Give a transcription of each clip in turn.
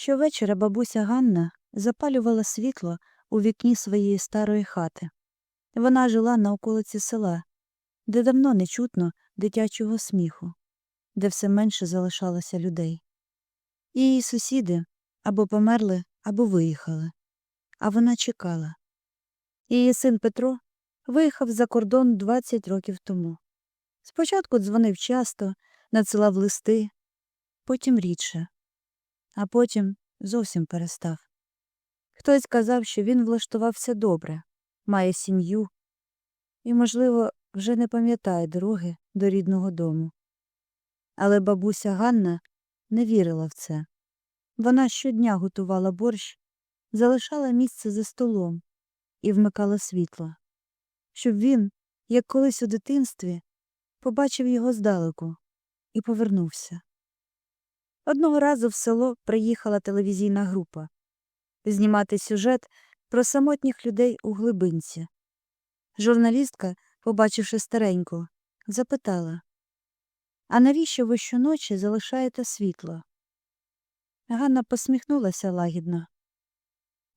Щовечора бабуся Ганна запалювала світло у вікні своєї старої хати. Вона жила на околиці села, де давно не чутно дитячого сміху, де все менше залишалося людей. Її сусіди або померли, або виїхали, а вона чекала. Її син Петро виїхав за кордон 20 років тому. Спочатку дзвонив часто, надсилав листи, потім рідше, а потім зовсім перестав. Хтось казав, що він влаштувався добре, має сім'ю і, можливо, вже не пам'ятає дороги до рідного дому. Але бабуся Ганна не вірила в це. Вона щодня готувала борщ, залишала місце за столом і вмикала світло, щоб він, як колись у дитинстві, побачив його здалеку і повернувся. Одного разу в село приїхала телевізійна група знімати сюжет про самотніх людей у глибинці. Журналістка, побачивши стареньку, запитала А навіщо ви щоночі залишаєте світло? Ганна посміхнулася лагідно.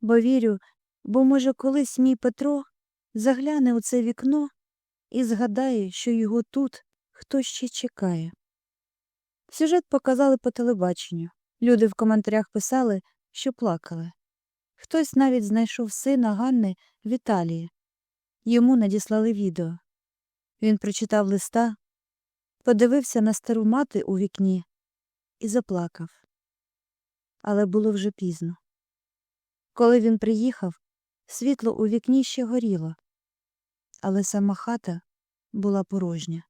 Бо вірю, бо, може, колись мій Петро загляне у це вікно і згадає, що його тут хтось ще чекає. Сюжет показали по телебаченню. Люди в коментарях писали, що плакали. Хтось навіть знайшов сина Ганни в Італії. Йому надіслали відео. Він прочитав листа, подивився на стару мати у вікні і заплакав. Але було вже пізно. Коли він приїхав, світло у вікні ще горіло, але сама хата була порожня.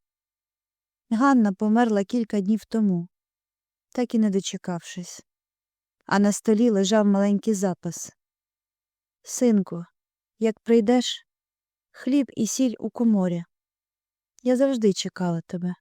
Ганна померла кілька днів тому, так і не дочекавшись, а на столі лежав маленький запис. Синку, як прийдеш, хліб і сіль у коморі. Я завжди чекала тебе.